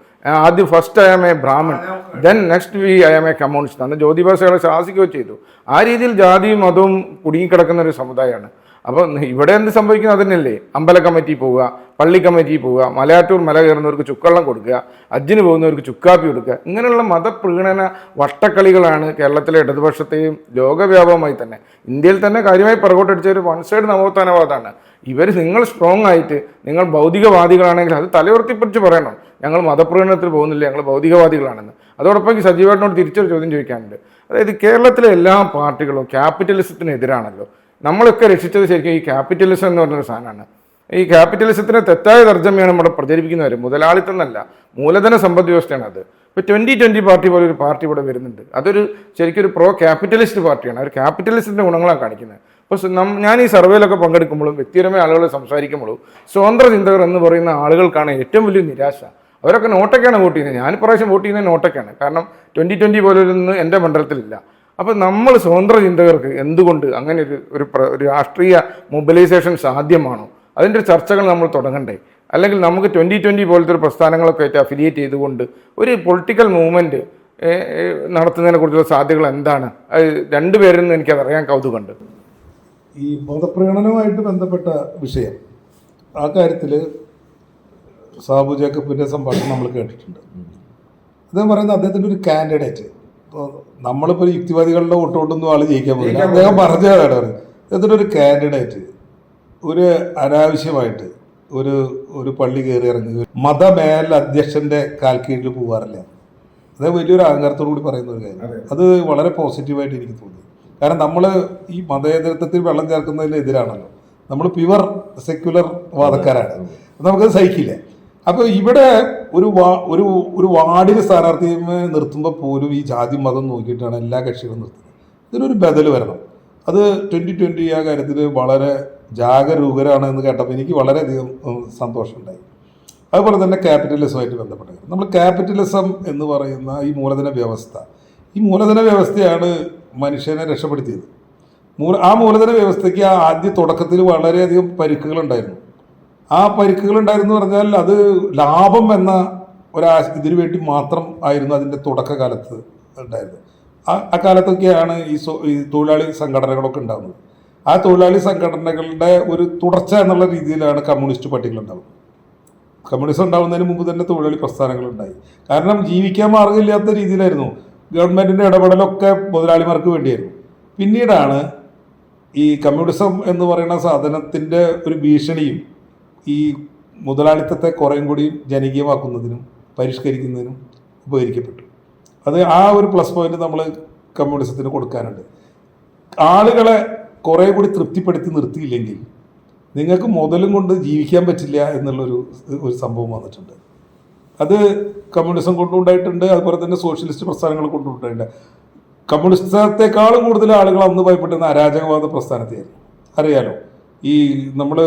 B: ആദ്യം first I am a Brahmin then next we I am a communist അന്ന് ജ്യോതിബാസ് അയാളെ ശാസിക്കുകയോ ചെയ്തു. ആ രീതിയിൽ ജാതിയും മതവും കുടുങ്ങിക്കിടക്കുന്ന ഒരു സമുദായമാണ്. അപ്പോൾ ഇവിടെ എന്ത് സംഭവിക്കുന്നത് അതന്നെയല്ലേ അമ്പല കമ്മിറ്റി പോവുക പള്ളി കമ്മിറ്റി പോവുക മലയാറ്റൂർ മല കയറുന്നവർക്ക് ചുക്കള്ളം കൊടുക്കുക അജ്ജിന് പോകുന്നവർക്ക് ചുക്കാപ്പി കൊടുക്കുക ഇങ്ങനെയുള്ള മതപ്രീണന വട്ടക്കളികളാണ് കേരളത്തിലെ ഇടതുപക്ഷത്തെയും ലോകവ്യാപകമായി തന്നെ. ഇന്ത്യയിൽ തന്നെ കാര്യമായി പുറകോട്ടടിച്ച ഒരു വൺ സൈഡ് നവോത്ഥാനവാദമാണ്. ഇവർ നിങ്ങൾ സ്ട്രോങ് ആയിട്ട് നിങ്ങൾ ഭൗതികവാദികളാണെങ്കിൽ അത് തലയുറത്തിപ്പിടിച്ച് പറയണം. ഞങ്ങൾ മതപ്രീണനത്തിൽ പോകുന്നില്ല ഞങ്ങൾ ഭൗതികവാദികളാണെന്ന്. അതോടൊപ്പം സജീവനോട് തിരിച്ചൊരു ചോദ്യം ചോദിക്കാനുണ്ട്. അതായത് കേരളത്തിലെ എല്ലാ പാർട്ടികളും ക്യാപിറ്റലിസത്തിനെതിരാണല്ലോ നമ്മളൊക്കെ രക്ഷിച്ചത് ശരിക്കും ഈ ക്യാപിറ്റലിസം എന്ന് പറഞ്ഞൊരു സാധനമാണ്. ഈ ക്യാപിറ്റലിസത്തിന് തെറ്റായ തർജമയാണ് നമ്മുടെ പ്രചരിപ്പിക്കുന്നവർ മുതലാളിത്തം എന്നല്ല മൂലധന സമ്പദ് വ്യവസ്ഥയാണ് അത്. ഇപ്പോൾ ട്വന്റി ട്വന്റി പാർട്ടി പോലെ ഒരു പാർട്ടി ഇവിടെ വരുന്നുണ്ട്. അതൊരു ശരിക്കും ഒരു പ്രോ ക്യാപിറ്റലിസ്റ്റ് പാർട്ടിയാണ്. അവർ ക്യാപിറ്റലിസ്റ്റിന്റെ ഗുണങ്ങളാണ് കാണിക്കുന്നത്. അപ്പോൾ ഞാൻ ഈ സർവേയിലൊക്കെ പങ്കെടുക്കുമ്പോഴും വ്യക്തിപരമായ ആളുകളെ സംസാരിക്കുമ്പോഴും സ്വതന്ത്ര ചിന്തകർ എന്ന് പറയുന്ന ആളുകൾക്കാണ് ഏറ്റവും വലിയ നിരാശ. അവരൊക്കെ നോട്ടൊക്കെയാണ് വോട്ട് ചെയ്യുന്നത്. ഞാൻ പ്രാവശ്യം വോട്ട് ചെയ്യുന്നത് നോട്ടൊക്കെയാണ്. കാരണം ട്വന്റി ട്വന്റി പോലൊന്നും എന്റെ മണ്ഡലത്തിലില്ല. അപ്പോൾ നമ്മൾ സ്വതന്ത്ര ചിന്തകർക്ക് എന്തുകൊണ്ട് അങ്ങനെ ഒരു ഒരു ഒരു രാഷ്ട്രീയ മൊബിലൈസേഷൻ സാധ്യമാണോ? അതിന്റെ ചർച്ചകൾ നമ്മൾ തുടങ്ങണ്ടേ. അല്ലെങ്കിൽ നമുക്ക് ട്വന്റി ട്വന്റി പോലത്തെ ഒരു പ്രസ്ഥാനങ്ങളൊക്കെ ആയിട്ട് അഫിലിയേറ്റ് ചെയ്തുകൊണ്ട് ഒരു പൊളിറ്റിക്കൽ മൂവ്മെന്റ് നടത്തുന്നതിനെ കുറിച്ചുള്ള സാധ്യതകൾ എന്താണ്? അത് രണ്ടുപേരിൽ നിന്ന് എനിക്കത് അറിയാൻ കൗതുകമുണ്ട്.
A: ഈ മതപ്രകടനവുമായിട്ട് ബന്ധപ്പെട്ട വിഷയം. ആ കാര്യത്തിൽ സാബു ജേക്കബിന്റെ സംഭാഷണം നമ്മൾ കേട്ടിട്ടുണ്ട്. അദ്ദേഹം പറയുന്നത് അദ്ദേഹത്തിന്റെ ഒരു കാൻഡിഡേറ്റ് നമ്മളിപ്പോൾ യുക്തിവാദികളുടെ വോട്ടുകൊണ്ടൊന്നും ആൾ ജയിക്കാൻ പോകില്ല അദ്ദേഹം പറഞ്ഞതാണ് എന്നിട്ട് ഒരു കാൻഡിഡേറ്റ് ഒരു അനാവശ്യമായിട്ട് ഒരു ഒരു പള്ളി കയറി ഇറങ്ങി. മതമേൽ അധ്യക്ഷന്റെ കാൽ കീഴിൽ പോകാറില്ല അത് വലിയൊരു അഹങ്കാരത്തോടു കൂടി പറയുന്ന ഒരു കാര്യം. അത്. വളരെ പോസിറ്റീവായിട്ട് എനിക്ക് തോന്നി. കാരണം നമ്മൾ ഈ മതേതരത്വത്തിൽ വെള്ളം ചേർക്കുന്നതിന് എതിരാണല്ലോ നമ്മൾ പ്യുവർ സെക്യുലർ വാദക്കാരാണ് നമുക്കത് സഹിക്കില്ല. അപ്പോൾ ഇവിടെ ഒരു വാ ഒരു ഒരു വാർഡിൽ സ്ഥാനാർത്ഥിയെ നിർത്തുമ്പോൾ പോലും ഈ ജാതി മതം നോക്കിയിട്ടാണ് എല്ലാ കക്ഷികളും നിർത്തുന്നത്. ഇതിനൊരു ബദൽ വരണം. അത് ട്വന്റി ട്വന്റി ആ കാര്യത്തിൽ വളരെ ജാഗരൂകരാണ് എന്ന് കേട്ടപ്പോൾ എനിക്ക് വളരെയധികം സന്തോഷം സന്തോഷമുണ്ടായി. അതുപോലെ തന്നെ ക്യാപിറ്റലിസമായിട്ട് ബന്ധപ്പെട്ട നമ്മൾ ക്യാപിറ്റലിസം എന്ന് പറയുന്ന ഈ മൂലധന വ്യവസ്ഥ ഈ മൂലധന വ്യവസ്ഥയാണ് മനുഷ്യനെ രക്ഷപ്പെടുത്തിയത്. ആ മൂലധന വ്യവസ്ഥയ്ക്ക് ആദ്യ തുടക്കത്തിൽ വളരെയധികം പരിക്കുകളുണ്ടായിരുന്നു ആ പരിക്കുകൾ ഉണ്ടായിരുന്നു പറഞ്ഞാൽ അത് ലാഭം എന്ന ഒരാ ഇതിനു വേണ്ടി മാത്രം ആയിരുന്നു അതിന്റെ തുടക്കകാലത്ത് ഉണ്ടായിരുന്നത്. ആ കാലത്തൊക്കെയാണ് ഈ സോ ഈ തൊഴിലാളി സംഘടനകളൊക്കെ ഉണ്ടാകുന്നത് ആ തൊഴിലാളി സംഘടനകളുടെ ഒരു തുടർച്ച എന്നുള്ള രീതിയിലാണ് കമ്മ്യൂണിസ്റ്റ് പാർട്ടികൾ ഉണ്ടാകുന്നത് കമ്മ്യൂണിസം ഉണ്ടാകുന്നതിന് മുമ്പ് തന്നെ തൊഴിലാളി പ്രസ്ഥാനങ്ങളുണ്ടായി കാരണം ജീവിക്കാൻ മാർഗമില്ലാത്ത രീതിയിലായിരുന്നു. ഗവൺമെന്റിന്റെ ഇടപെടലൊക്കെ മുതലാളിമാർക്ക് വേണ്ടിയായിരുന്നു. പിന്നീടാണ് ഈ കമ്മ്യൂണിസം എന്ന് പറയുന്ന സാധനത്തിന്റെ ഒരു ഭീഷണിയും ഈ മുതലാളിത്തത്തെ കുറേയും കൂടി ജനകീയമാക്കുന്നതിനും പരിഷ്കരിക്കുന്നതിനും ഉപകരിക്കപ്പെട്ടു. അത് ആ ഒരു പ്ലസ് പോയിന്റ് നമ്മൾ കമ്മ്യൂണിസത്തിന് കൊടുക്കാനുണ്ട്. ആളുകളെ കുറേ കൂടി തൃപ്തിപ്പെടുത്തി നിർത്തിയില്ലെങ്കിൽ നിങ്ങൾക്ക് മുതലും കൊണ്ട് ജീവിക്കാൻ പറ്റില്ല എന്നുള്ളൊരു ഒരു സംഭവം വന്നിട്ടുണ്ട്. അത് കമ്മ്യൂണിസം കൊണ്ടുണ്ടായിട്ടുണ്ട് അതുപോലെ തന്നെ സോഷ്യലിസ്റ്റ് പ്രസ്ഥാനങ്ങൾ കൊണ്ടുണ്ടായിട്ടുണ്ട്. കമ്മ്യൂണിസ്റ്റത്തെക്കാളും കൂടുതൽ ആളുകൾ അന്ന് ഭയപ്പെട്ടിരുന്ന അരാജകവാദ പ്രസ്ഥാനത്തെയായിരുന്നു. അറിയാലോ? ഈ നമ്മൾ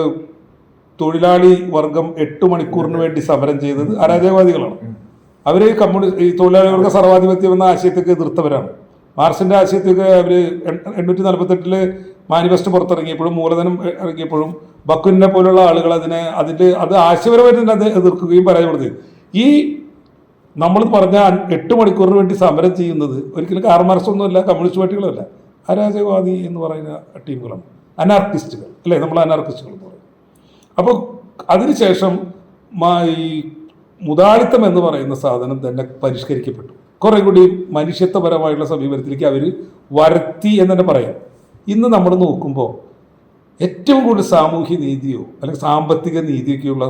A: തൊഴിലാളി വർഗം എട്ട് മണിക്കൂറിന് വേണ്ടി സമരം ചെയ്തത് അരാജകവാദികളാണ്. അവർ കമ്മ്യൂണി ഈ തൊഴിലാളി വർഗ സർവാധിപത്യം എന്ന ആശയത്തേക്ക് എതിർത്തവരാണ്. മാർക്സിന്റെ ആശയത്തേക്ക് അവർ എണ്ണൂറ്റി നാൽപ്പത്തെട്ടിൽ മാനിഫെസ്റ്റോ പുറത്തിറങ്ങിയപ്പോഴും മൂലധനം ഇറങ്ങിയപ്പോഴും ബക്കുവിനെ പോലുള്ള ആളുകൾ അതിനെ അതിന്റെ അത് ആശയപരമായിട്ട് തന്നെ അത് എതിർക്കുകയും പരാജയപ്പെടുത്തുകയും. ഈ നമ്മൾ പറഞ്ഞ എട്ട് മണിക്കൂറിന് വേണ്ടി സമരം ചെയ്യുന്നത് ഒരിക്കലും കാർമാർസൊന്നുമല്ല കമ്മ്യൂണിസ്റ്റ് പാർട്ടികളല്ല അരാജകവാദി എന്ന് പറയുന്ന ടീമുകളാണ്. അനാർക്കിസ്റ്റുകൾ. അല്ലേ? നമ്മൾ അനാർക്കിസ്റ്റുകൾ അപ്പോൾ അതിനുശേഷം ഈ മുതാളിത്തം എന്ന് പറയുന്ന സാധനം തന്നെ പരിഷ്കരിക്കപ്പെട്ടു. കുറെ കൂടി മനുഷ്യത്വപരമായുള്ള സമീപനത്തിലേക്ക് അവർ വരത്തി എന്ന് തന്നെ പറയാം. ഇന്ന് നമ്മൾ നോക്കുമ്പോൾ ഏറ്റവും കൂടുതൽ സാമൂഹ്യ നീതിയോ അല്ലെങ്കിൽ സാമ്പത്തിക നീതിയൊക്കെയുള്ള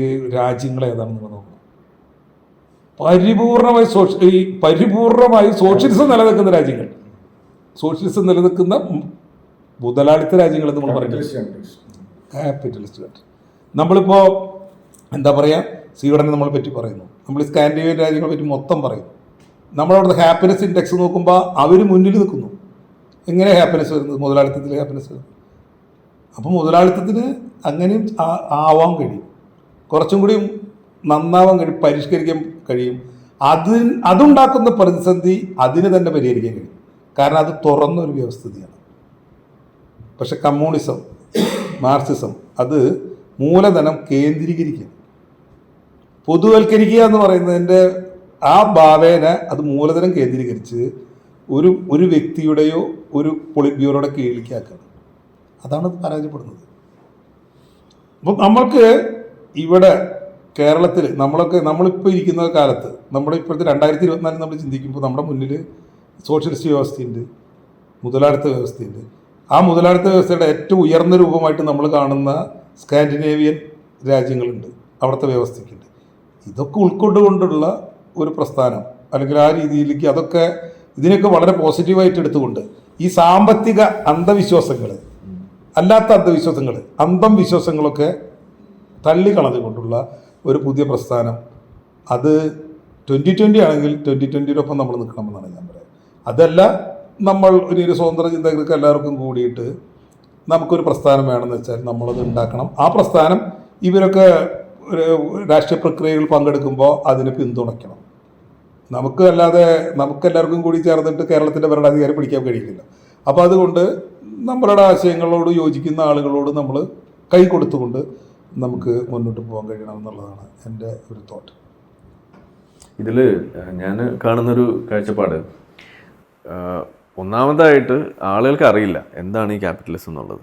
A: ഈ രാജ്യങ്ങൾ ഏതാണെന്ന് നമ്മൾ നോക്കുന്നത് പരിപൂർണമായി സോഷ്യ ഈ പരിപൂർണമായി സോഷ്യലിസം നിലനിൽക്കുന്ന രാജ്യങ്ങൾ. സോഷ്യലിസം നിലനിൽക്കുന്ന മുതലാളിത്ത രാജ്യങ്ങൾ നമ്മൾ പറയുന്നത്. ക്യാപിറ്റലിസ്റ്റ് കൺട്രി നമ്മളിപ്പോൾ എന്താ പറയുക സ്വീഡനെ നമ്മളെ പറ്റി പറയുന്നു. നമ്മൾ സ്കാൻഡിനേവിയൻ രാജ്യങ്ങളെ പറ്റി മൊത്തം പറയുന്നു. നമ്മളവിടുത്തെ ഹാപ്പിനെസ് ഇൻഡെക്സ് നോക്കുമ്പോൾ അവർ മുന്നിൽ നിൽക്കുന്നു. എങ്ങനെ ഹാപ്പിനെസ് വരുന്നത് മുതലാളിത്തത്തിൽ ഹാപ്പിനെസ് വരുന്നത് അപ്പോൾ മുതലാളിത്തത്തിന് അങ്ങനെയും ആവാൻ കഴിയും. കുറച്ചും കൂടി നന്നാവാൻ കഴിയും പരിഷ്കരിക്കാൻ കഴിയും. അതിന് അതുണ്ടാക്കുന്ന പ്രതിസന്ധി അതിന് തന്നെ പരിഹരിക്കാൻ കഴിയും. കാരണം അത് തുറന്നൊരു വ്യവസ്ഥിതിയാണ്. പക്ഷെ കമ്മ്യൂണിസം മാർക്സിസം. അത് മൂലധനം കേന്ദ്രീകരിക്കുക പൊതുവൽക്കരിക്കുക എന്ന് പറയുന്നതിന്റെ ആ ഭാവേന അത് മൂലധനം കേന്ദ്രീകരിച്ച് ഒരു ഒരു വ്യക്തിയുടെയോ ഒരു പൊളിറ്റ് ബ്യൂറോയുടെ അതാണ് പരാജയപ്പെടുന്നത്. അപ്പം നമ്മൾക്ക് ഇവിടെ കേരളത്തിൽ നമ്മളൊക്കെ നമ്മളിപ്പോൾ ഇരിക്കുന്ന കാലത്ത് നമ്മുടെ ഇപ്പോഴത്തെ രണ്ടായിരത്തി ഇരുപത്തിനാലിൽ നമ്മൾ ചിന്തിക്കുമ്പോൾ നമ്മുടെ മുന്നിൽ സോഷ്യലിസ്റ്റ് വ്യവസ്ഥയുണ്ട് മുതലാളിത്ത വ്യവസ്ഥയുണ്ട്. ആ മുതലാളിത്ത വ്യവസ്ഥയുടെ ഏറ്റവും ഉയർന്ന രൂപമായിട്ട് നമ്മൾ കാണുന്ന സ്കാൻഡിനേവിയൻ രാജ്യങ്ങളുണ്ട് അവിടുത്തെ വ്യവസ്ഥയ്ക്കുണ്ട്. ഇതൊക്കെ ഉൾക്കൊണ്ടുകൊണ്ടുള്ള ഒരു പ്രസ്ഥാനം അല്ലെങ്കിൽ ആ രീതിയിലേക്ക് അതൊക്കെ ഇതിനൊക്കെ വളരെ പോസിറ്റീവായിട്ട് എടുത്തുകൊണ്ട് ഈ സാമ്പത്തിക അന്ധവിശ്വാസങ്ങൾ അല്ലാത്ത അന്ധവിശ്വാസങ്ങൾ അന്ധം വിശ്വാസങ്ങളൊക്കെ തള്ളിക്കളഞ്ഞുകൊണ്ടുള്ള ഒരു പുതിയ പ്രസ്ഥാനം. അത് ട്വന്റി ട്വന്റി ആണെങ്കിൽ ട്വന്റി ട്വന്റിയുടെ നമ്മൾ നിൽക്കണമെന്നാണ് ഞാൻ പറയുന്നത് അതല്ല നമ്മൾ ഒരു സ്വതന്ത്ര ചിന്തകർക്ക് എല്ലാവർക്കും കൂടിയിട്ട് നമുക്കൊരു പ്രസ്ഥാനം വേണമെന്ന് വെച്ചാൽ നമ്മളത് ഉണ്ടാക്കണം. ആ പ്രസ്ഥാനം ഇവരൊക്കെ ഒരു രാഷ്ട്രീയ പ്രക്രിയകൾ പങ്കെടുക്കുമ്പോൾ അതിനെ പിന്തുണയ്ക്കണം. നമുക്ക് അല്ലാതെ നമുക്ക് എല്ലാവർക്കും കൂടി ചേർന്നിട്ട് കേരളത്തിന്റെ ഭരണാധികാരി പിടിക്കാൻ കഴിയില്ല. അപ്പോൾ അതുകൊണ്ട് നമ്മളുടെ ആശയങ്ങളോട് യോജിക്കുന്ന ആളുകളോട് നമ്മൾ കൈ കൊടുത്തുകൊണ്ട് നമുക്ക് മുന്നോട്ട് പോകാൻ കഴിയണം എന്നുള്ളതാണ് എന്റെ ഒരു തോട്ട്.
C: ഇതിൽ ഞാൻ കാണുന്നൊരു കാഴ്ചപ്പാട് ഒന്നാമതായിട്ട് ആളുകൾക്ക് അറിയില്ല എന്താണ് ഈ ക്യാപിറ്റലിസം എന്നുള്ളത്.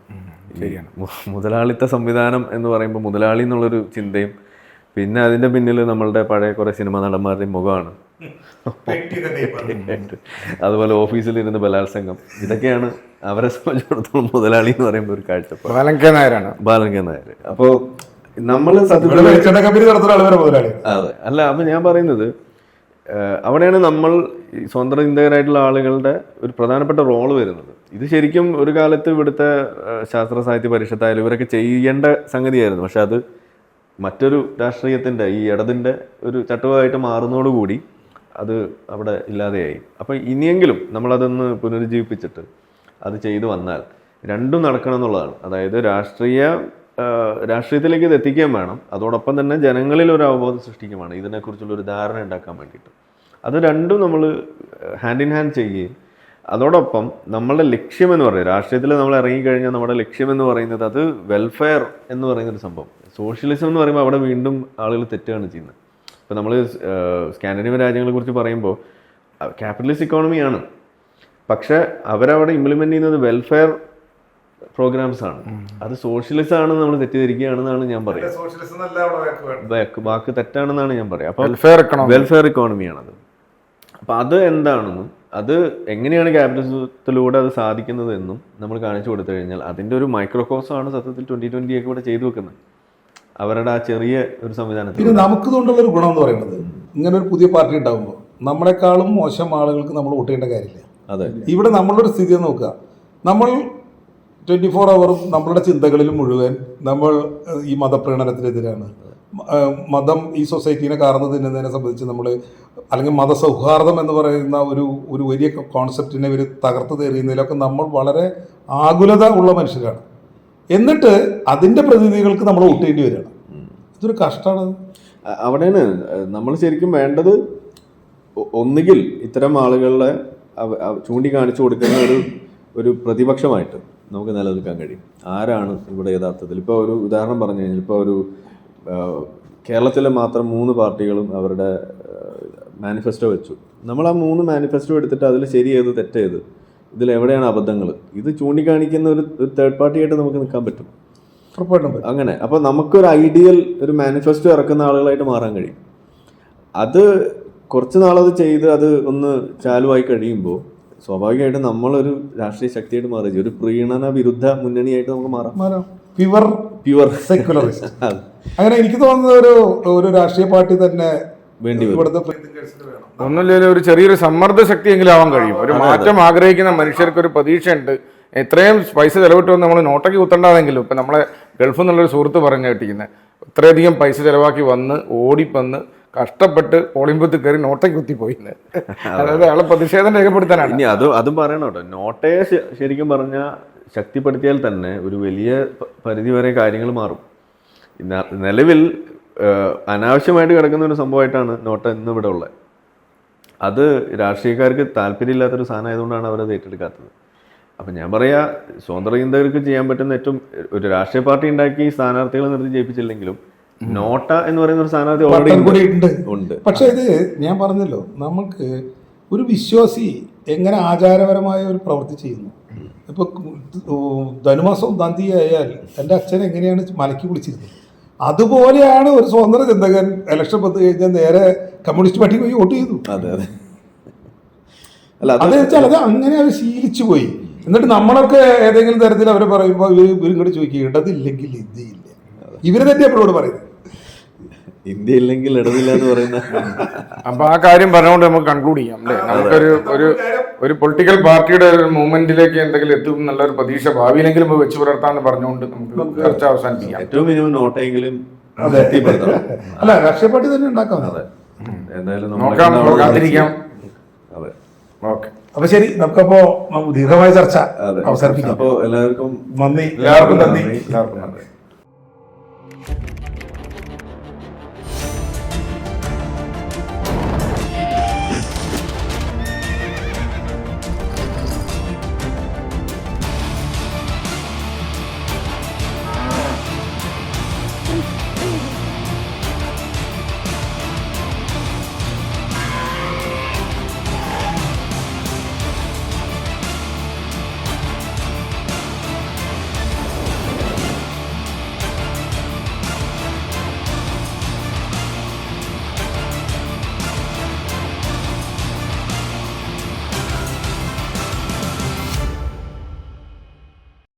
B: ശരിയാണ്.
C: മുതലാളിത്ത സംവിധാനം എന്ന് പറയുമ്പോൾ മുതലാളി എന്നുള്ളൊരു ചിന്തയും പിന്നെ അതിന്റെ പിന്നിൽ നമ്മളുടെ പഴയ കുറേ സിനിമാ നടന്മാരുടെയും മുഖമാണ്. അതുപോലെ ഓഫീസിൽ ഇരുന്ന് ബലാത്സംഗം. ഇതൊക്കെയാണ് അവരെ സംബന്ധിച്ചിടത്തോളം മുതലാളി എന്ന് പറയുമ്പോൾ ഒരു കാഴ്ചപ്പാട്.
B: ബാലങ്ക കെ നായരാണ്.
C: ബാലൻ നായർ അപ്പോൾ നമ്മൾ അതെ. അല്ല അപ്പം ഞാൻ പറയുന്നത് അവിടെയാണ് നമ്മൾ ഈ സ്വതന്ത്ര ചിന്തകരായിട്ടുള്ള ആളുകളുടെ ഒരു പ്രധാനപ്പെട്ട റോൾ വരുന്നത്. ഇത് ശരിക്കും ഒരു കാലത്ത് ഇവിടുത്തെ ശാസ്ത്ര സാഹിത്യ പരിഷത്തായാലും ഇവരൊക്കെ ചെയ്യേണ്ട സംഗതിയായിരുന്നു. പക്ഷെ അത് മറ്റൊരു രാഷ്ട്രീയത്തിന്റെ ഈ ഇടതിന്റെ ഒരു ചട്ടുവായിട്ട് മാറുന്നതോടുകൂടി അത് അവിടെ ഇല്ലാതെയായി. അപ്പോൾ ഇനിയെങ്കിലും നമ്മളതൊന്ന് പുനരുജ്ജീവിപ്പിച്ചിട്ട് അത് ചെയ്തു വന്നാൽ രണ്ടും നടക്കണം എന്നുള്ളതാണ്. അതായത് രാഷ്ട്രീയ രാഷ്ട്രീയത്തിലേക്ക് ഇത് എത്തിക്കാൻ വേണം. അതോടൊപ്പം തന്നെ ജനങ്ങളിൽ ഒരു അവബോധം സൃഷ്ടിക്കുകയും വേണം. ഇതിനെക്കുറിച്ചുള്ള ഒരു ധാരണ ഉണ്ടാക്കാൻ വേണ്ടിയിട്ട്. അത് രണ്ടും നമ്മൾ ഹാൻഡ് ഇൻ ഹാൻഡ് ചെയ്യുകയും അതോടൊപ്പം നമ്മളുടെ ലക്ഷ്യമെന്ന് പറയുന്നത് രാഷ്ട്രീയത്തിൽ നമ്മൾ ഇറങ്ങിക്കഴിഞ്ഞാൽ നമ്മുടെ ലക്ഷ്യമെന്ന് പറയുന്നത് അത് വെൽഫെയർ എന്ന് പറയുന്നൊരു സംഭവം. സോഷ്യലിസം എന്ന് പറയുമ്പോൾ അവിടെ വീണ്ടും ആളുകൾ തെറ്റുകയാണ് ചെയ്യുന്നത്. ഇപ്പോൾ നമ്മൾ സ്കാൻഡിനേവ്യൻ രാജ്യങ്ങളെക്കുറിച്ച് പറയുമ്പോൾ ക്യാപിറ്റലിസ്റ്റ് ഇക്കോണമിയാണ് പക്ഷേ അവരവിടെ ഇംപ്ലിമെന്റ് ചെയ്യുന്നത് വെൽഫെയർ പ്രോഗ്രാംസ് ആണ്. അത് സോഷ്യലിസം ആണെന്ന് നമ്മൾ തെറ്റിദ്ധരിക്കുകയാണെന്നാണ് ഞാൻ പറയുന്നത്. ബാക്ക് തെറ്റാണെന്നാണ് ഞാൻ പറയുക. അപ്പോൾ
B: വെൽഫെയർ
C: വെൽഫെയർ ഇക്കോണമിയാണത് അപ്പൊ അത് എന്താണെന്നും അത് എങ്ങനെയാണ് ക്യാപിറ്റലിസത്തിലൂടെ അത് സാധിക്കുന്നത് എന്നും നമ്മൾ കാണിച്ചു കൊടുത്തു കഴിഞ്ഞാൽ അതിന്റെ ഒരു മൈക്രോകോസാണ് സത്യത്തിൽ ട്വന്റി ട്വന്റി ഒക്കെ ഇവിടെ ചെയ്തു വെക്കുന്നത്. അവരുടെ ആ ചെറിയ ഒരു സംവിധാനത്തിൽ.
A: പിന്നെ നമുക്ക് ഇതുകൊണ്ടുള്ള ഒരു ഗുണം എന്ന് പറയുന്നത് ഇങ്ങനെ ഒരു പുതിയ പാർട്ടി ഉണ്ടാകുമ്പോൾ നമ്മളെക്കാളും മോശം ആളുകൾക്ക് നമ്മൾ വോട്ട് ചെയ്യേണ്ട കാര്യമില്ല.
D: അതെ.
A: ഇവിടെ നമ്മളുടെ സ്ഥിതി നോക്കുക. നമ്മൾ ട്വന്റി ഫോർ അവറും നമ്മളുടെ ചിന്തകളിൽ മുഴുവൻ നമ്മൾ ഈ മതപ്രീണനത്തിനെതിരാണ് മതം ഈ സൊസൈറ്റീനെ കാർന്നു തിന്നുന്നതിനെ സംബന്ധിച്ച് നമ്മൾ അല്ലെങ്കിൽ മതസൗഹാർദ്ദം എന്ന് പറയുന്ന ഒരു ഒരു വലിയ കോൺസെപ്റ്റിനെ ഇവർ തകർത്ത് തെറിയുന്നതിലൊക്കെ നമ്മൾ വളരെ ആകുലത ഉള്ള മനുഷ്യരാണ്. എന്നിട്ട് അതിന്റെ പ്രതിനിധികൾക്ക് നമ്മൾ വോട്ട് വരികയാണ്. ഇതൊരു കഷ്ടമാണ്
D: അവിടെയാണ് നമ്മൾ ശരിക്കും വേണ്ടത് ഒന്നുകിൽ ഇത്തരം ആളുകളെ ചൂണ്ടിക്കാണിച്ചു കൊടുക്കുന്ന ഒരു ഒരു പ്രതിപക്ഷമായിട്ട് നമുക്ക് നിലനിൽക്കാൻ കഴിയും. ആരാണ് ഇവിടെ യഥാർത്ഥത്തിൽ? ഇപ്പോൾ ഒരു ഉദാഹരണം പറഞ്ഞു കഴിഞ്ഞാൽ ഇപ്പോൾ ഒരു ആ, കേരളത്തിലെ മാത്രം മൂന്ന് പാർട്ടികളും അവരുടെ മാനിഫെസ്റ്റോ വെച്ചു. നമ്മൾ ആ മൂന്ന് മാനിഫെസ്റ്റോ എടുത്തിട്ട് അതിൽ ശരി ഏത് തെറ്റേത് ഇതിൽ എവിടെയാണ് അബദ്ധങ്ങൾ? ഇത് ചൂണ്ടിക്കാണിക്കുന്ന ഒരു തേർഡ് പാർട്ടിയായിട്ട് നമുക്ക് നിൽക്കാൻ പറ്റും. അങ്ങനെ. അപ്പോൾ നമുക്കൊരു ഐഡിയൽ ഒരു മാനിഫെസ്റ്റോ ഇറക്കുന്ന ആളുകളായിട്ട് മാറാൻ കഴിയും. അത് കുറച്ച് നാളത് ചെയ്ത് അത് ഒന്ന് ചാലുവായി കഴിയുമ്പോൾ സ്വാഭാവികമായിട്ടും നമ്മളൊരു രാഷ്ട്രീയ ശക്തിയായിട്ട് മാറുക ഒരു പ്രീണന വിരുദ്ധ മുന്നണിയായിട്ട് നമുക്ക് മാറാം.
A: മാറാം. പ്യുവർ
D: പ്യുവർ
A: സെക്യുലറിസ്റ്റ് അങ്ങനെ എനിക്ക് തോന്നുന്നത് ഒരു ഒരു രാഷ്ട്രീയ പാർട്ടി തന്നെ
D: വേണ്ടി.
A: ഇവിടുത്തെ
B: ഒരു ചെറിയൊരു സമ്മർദ്ദ ശക്തിയെങ്കിലും ആവാൻ കഴിയും. ഒരു മാറ്റം ആഗ്രഹിക്കുന്ന മനുഷ്യർക്ക് ഒരു പ്രതീക്ഷയുണ്ട്. എത്രയും പൈസ ചെലവിട്ട് വന്ന് നമ്മൾ നോട്ടയ്ക്ക് കുത്തണ്ടാതെങ്കിലും ഇപ്പം നമ്മളെ ഗൾഫിൽ നിന്നുള്ളൊരു സുഹൃത്ത് പറഞ്ഞു കേട്ടിരിക്കുന്നത് ഇത്രയധികം പൈസ ചെലവാക്കി വന്ന് ഓടിപ്പന്ന് കഷ്ടപ്പെട്ട് പോളിംഗ് ബൂത്ത് കയറി നോട്ടയ്ക്ക് കുത്തിപ്പോയി. അതായത് അയാളെ പ്രതിഷേധം രേഖപ്പെടുത്താനാണ്.
C: ഇനി അത് അതും പറയണം കേട്ടോ. നോട്ടയെ ശരിക്കും പറഞ്ഞാൽ ശക്തിപ്പെടുത്തിയാൽ തന്നെ ഒരു വലിയ പരിധി വരെ കാര്യങ്ങൾ മാറും. നിലവിൽ അനാവശ്യമായിട്ട് കിടക്കുന്ന ഒരു സംഭവമായിട്ടാണ് നോട്ട ഇന്ന് ഇവിടെ ഉള്ളത്. അത് രാഷ്ട്രീയക്കാർക്ക് താല്പര്യമില്ലാത്തൊരു സാധനം ആയതുകൊണ്ടാണ് അവരത് ഏറ്റെടുക്കാത്തത്. അപ്പം ഞാൻ പറയാ സ്വതന്ത്ര ചിന്തകർക്ക് ചെയ്യാൻ പറ്റുന്ന ഏറ്റവും ഒരു രാഷ്ട്രീയ പാർട്ടി ഉണ്ടാക്കി സ്ഥാനാർത്ഥികളെ നിർത്തി ജയിപ്പിച്ചില്ലെങ്കിലും നോട്ട എന്ന് പറയുന്ന ഒരു സ്ഥാനാർത്ഥി ഓൾറെഡി
A: ഉണ്ട്.
D: ഉണ്ട്.
A: പക്ഷെ ഇത് ഞാൻ പറഞ്ഞല്ലോ നമുക്ക് ഒരു വിശ്വാസി എങ്ങനെ ആചാരപരമായ ഒരു പ്രവൃത്തി ചെയ്യുന്നു? ഇപ്പൊ ധനുമാസം ദന്തി ആയാൽ എന്റെ അച്ഛൻ എങ്ങനെയാണ് മലക്കി വിളിച്ചിരുന്നത് അതുപോലെയാണ് ഒരു സ്വതന്ത്ര ചിന്തകൻ ഇലക്ഷൻ പത്ത് കഴിഞ്ഞാൽ നേരെ കമ്മ്യൂണിസ്റ്റ് പാർട്ടി പോയി വോട്ട് ചെയ്തു.
D: അതെ അതെ. അല്ല
A: അത് വെച്ചാൽ അത് അങ്ങനെ അവർ ശീലിച്ചു പോയി. എന്നിട്ട് നമ്മളൊക്കെ ഏതെങ്കിലും തരത്തിൽ അവരെ പറയുമ്പോൾ ഇവർ ഇവരും കൂടി ചോദിക്കുക ഇടതില്ലെങ്കിൽ ഇന്ത്യയില്ല ഇവർ തന്നെ എപ്പോഴോട് പറയുന്നത്.
D: ഇന്ത്യ ഇല്ലെങ്കിൽ ഇടതില്ല എന്ന് പറയുന്ന
B: അപ്പൊ ആ കാര്യം പറഞ്ഞുകൊണ്ട് നമുക്ക് കൺക്ലൂഡ് ചെയ്യാം അല്ലേ? നമുക്കൊരു ഒരു ഒരു പൊളിറ്റിക്കൽ പാർട്ടിയുടെ ഒരു മൂവ്മെന്റിലേക്ക് എന്തെങ്കിലും എത്തും നല്ലൊരു ഒരു പ്രതീക്ഷ ഭാവിയിലെങ്കിലും വെച്ചു പുലർത്താന്ന് പറഞ്ഞുകൊണ്ട് നമുക്ക് ചർച്ച അവസാനിപ്പിക്കാം.
D: ഏറ്റവും മിനിമം നോട്ടെങ്കിലും
A: അല്ല രാഷ്ട്രീയ പാർട്ടി തന്നെ ഉണ്ടാക്കാം.
D: അതെ.
C: എന്തായാലും
B: നോക്കാം.
C: അതെ.
B: ഓക്കെ.
A: അപ്പൊ ശരി നമുക്കപ്പോ നമുക്ക് ദീർഘമായ ചർച്ച അവസാനിപ്പിക്കാം.
C: അപ്പോ എല്ലാവർക്കും
A: നന്ദി.
B: എല്ലാവർക്കും നന്ദി.
C: നന്ദി.
B: എല്ലാവർക്കും നന്ദി.